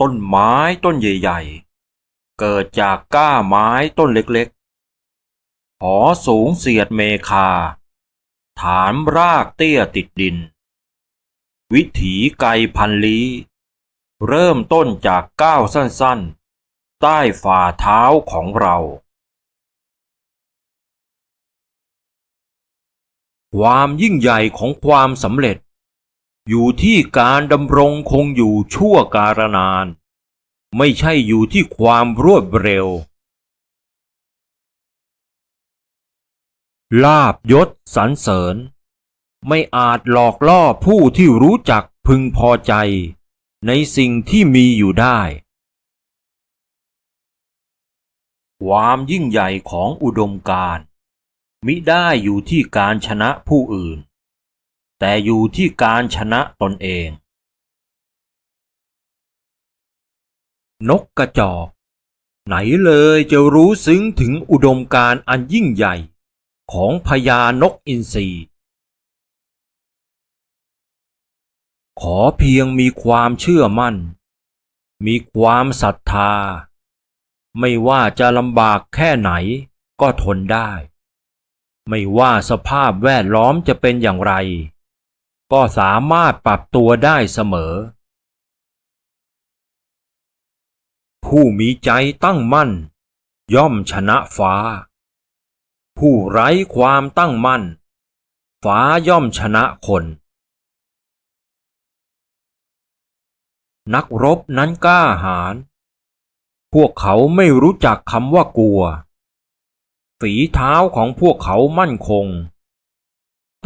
ต้นไม้ต้นใหญ่ๆ เกิดจากก้าไม้ต้นเล็กๆ หอสูงเสียดเมคา ฐานรากเตี้ยติดดิน วิถีไกลพันลี้ เริ่มต้นจากก้าวสั้นๆ ใต้ฝ่าเท้าของเรา ความยิ่งใหญ่ของความสำเร็จ อยู่ที่การดำรงคงอยู่ชั่วกาลนาน ไม่ใช่อยู่ที่ความรวดเร็ว ลาบยศสรรเสริญ ไม่อาจหลอกล่อผู้ที่รู้จักพึงพอใจ ในสิ่งที่มีอยู่ได้ ความยิ่งใหญ่ของอุดมการมิได้อยู่ที่การชนะผู้อื่น แต่อยู่ที่การชนะตนเอง นกกระจอก ไหนเลยจะรู้ซึ้งถึงอุดมการอันยิ่งใหญ่ของพญานกอินทรีขอเพียงมีความเชื่อมั่น มีความศรัทธา ไม่ว่าจะลำบากแค่ไหนก็ทนได้ ไม่ว่าสภาพแวดล้อมจะเป็นอย่างไร ก็สามารถปรับตัวได้เสมอ ผู้มีใจตั้งมั่น ย่อมชนะฟ้า ผู้ไร้ความตั้งมั่น ฟ้าย่อมชนะคน นักรบนั้นกล้าหาญพวกเขาไม่รู้จักคำว่ากลัว ฝีเท้าของพวกเขามั่นคง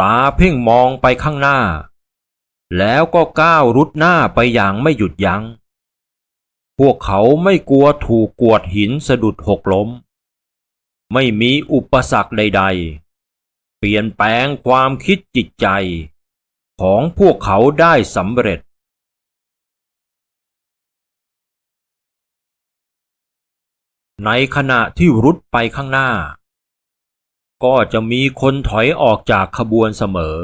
ตาเพ่งมองไปข้างหน้า แล้วก็ก้าวรุดหน้าไปอย่างไม่หยุดยัง้ง พวกเขาไม่กลัวถูกกวดหินสะดุดหกล้ม ไม่มีอุปสรรคใด ๆ เปลี่ยนแปลงความคิดจิตใจ ของพวกเขาได้สำเร็จในขณะที่รุดไปข้างหน้า ก็จะมีคนถอยออกจากขบวนเสมอ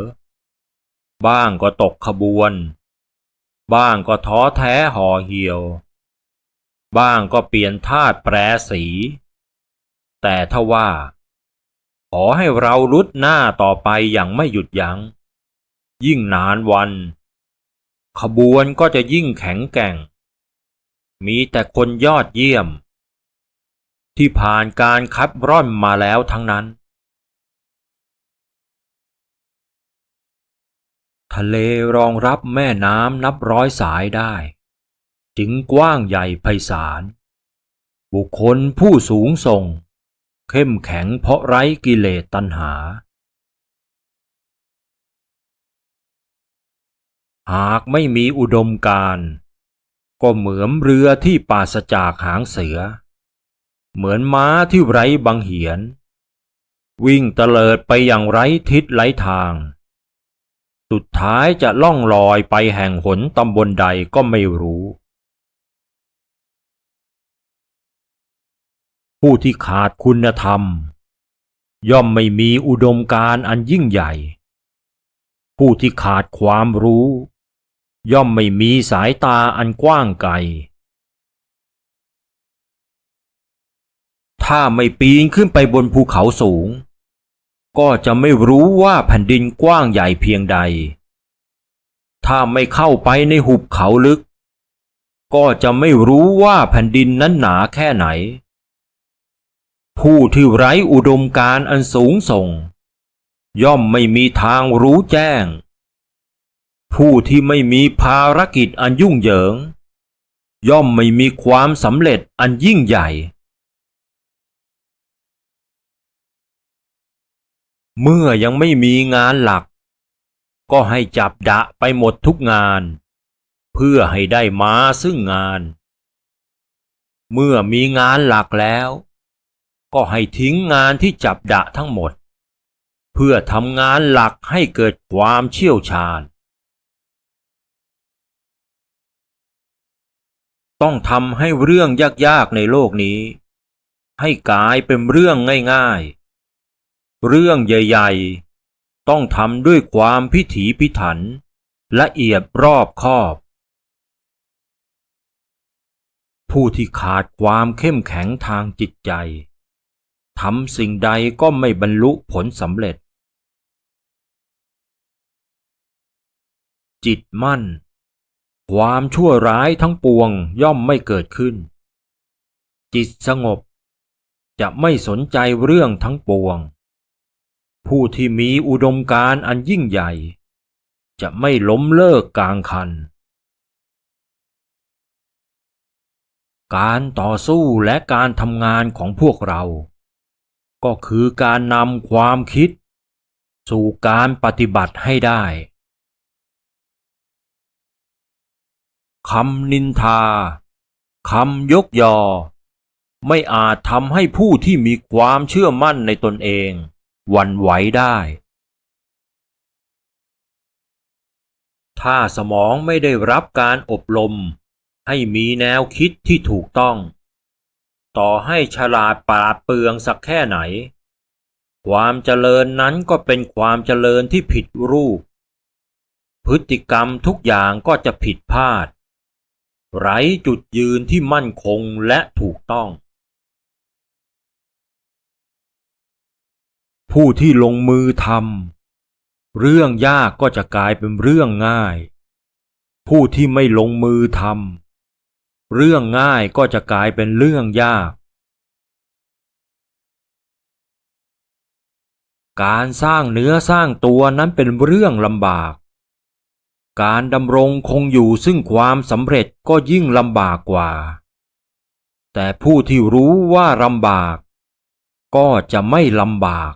บ้างก็ตกขบวน บ้างก็ท้อแท้ห่อเหี่ยว บ้างก็เปลี่ยนธาตุแปรสี แต่ถ้าว่า ขอให้เรารุดหน้าต่อไปอย่างไม่หยุดยัง้ง ยิ่งนานวัน ขบวนก็จะยิ่งแข็งแกร่ง มีแต่คนยอดเยี่ยมที่ผ่านการคัดร่อนมาแล้วทั้งนั้น ทะเลรองรับแม่น้ำนับร้อยสายได้ จึงกว้างใหญ่ไพศาล บุคคลผู้สูงส่ง เข้มแข็งเพราะไร้กิเลสตัณหา หากไม่มีอุดมการก็เหมือนเรือที่ปราศจากหางเสือ เหมือนม้าที่ไร้บังเหียน วิ่งเตลิดไปอย่างไร้ทิศไร้ทาง สุดท้ายจะล่องลอยไปแห่งหนตำบลใดก็ไม่รู้ ผู้ที่ขาดคุณธรรม ย่อมไม่มีอุดมการอันยิ่งใหญ่ ผู้ที่ขาดความรู้ ย่อมไม่มีสายตาอันกว้างไกลถ้าไม่ปีนขึ้นไปบนภูเขาสูง ก็จะไม่รู้ว่าแผ่นดินกว้างใหญ่เพียงใด ถ้าไม่เข้าไปในหุบเขาลึก ก็จะไม่รู้ว่าแผ่นดินนั้นหนาแค่ไหน ผู้ที่ไร้อุดมการอันสูงส่ง ย่อมไม่มีทางรู้แจ้ง ผู้ที่ไม่มีภารกิจอันยุ่งเหยิง ย่อมไม่มีความสำเร็จอันยิ่งใหญ่ เมื่อยังไม่มีงานหลัก ก็ให้จับดะไปหมดทุกงาน เพื่อให้ได้มาซึ่งงาน เมื่อมีงานหลักแล้ว ก็ให้ทิ้งงานที่จับดะทั้งหมด เพื่อทำงานหลักให้เกิดความเชี่ยวชาญ ต้องทำให้เรื่องยากๆในโลกนี้ ให้กลายเป็นเรื่องง่ายๆ เรื่องใหญ่ๆ ต้องทำด้วยความพิถีพิถัน ละเอียดรอบคอบ ผู้ที่ขาดความเข้มแข็งทางจิตใจทำสิ่งใดก็ไม่บรรลุผลสำเร็จ จิตมั่น ความชั่วร้ายทั้งปวงย่อมไม่เกิดขึ้น จิตสงบจะไม่สนใจเรื่องทั้งปวง ผู้ที่มีอุดมการอันยิ่งใหญ่ จะไม่ล้มเลิกกลางคัน การต่อสู้และการทำงานของพวกเรา ก็คือการนำความคิด สู่การปฏิบัติให้ได้คำนินทาคำยกยอ ไม่อาจทำให้ผู้ที่มีความเชื่อมั่นในตนเอง วันไหวได้ ถ้าสมองไม่ได้รับการอบรม ให้มีแนวคิดที่ถูกต้อง ต่อให้ฉลาดปราดเปรืองสักแค่ไหน ความเจริญนั้นก็เป็นความเจริญที่ผิดรูป พฤติกรรมทุกอย่างก็จะผิดพลาด ไร้จุดยืนที่มั่นคงและถูกต้อง ผู้ที่ลงมือทำเรื่องยากก็จะกลายเป็นเรื่องง่าย ผู้ที่ไม่ลงมือทำเรื่องง่ายก็จะกลายเป็นเรื่องยาก การสร้างเนื้อสร้างตัวนั้นเป็นเรื่องลำบาก การดำรงคงอยู่ซึ่งความสำเร็จก็ยิ่งลำบากกว่า แต่ผู้ที่รู้ว่าลำบาก ก็จะไม่ลำบาก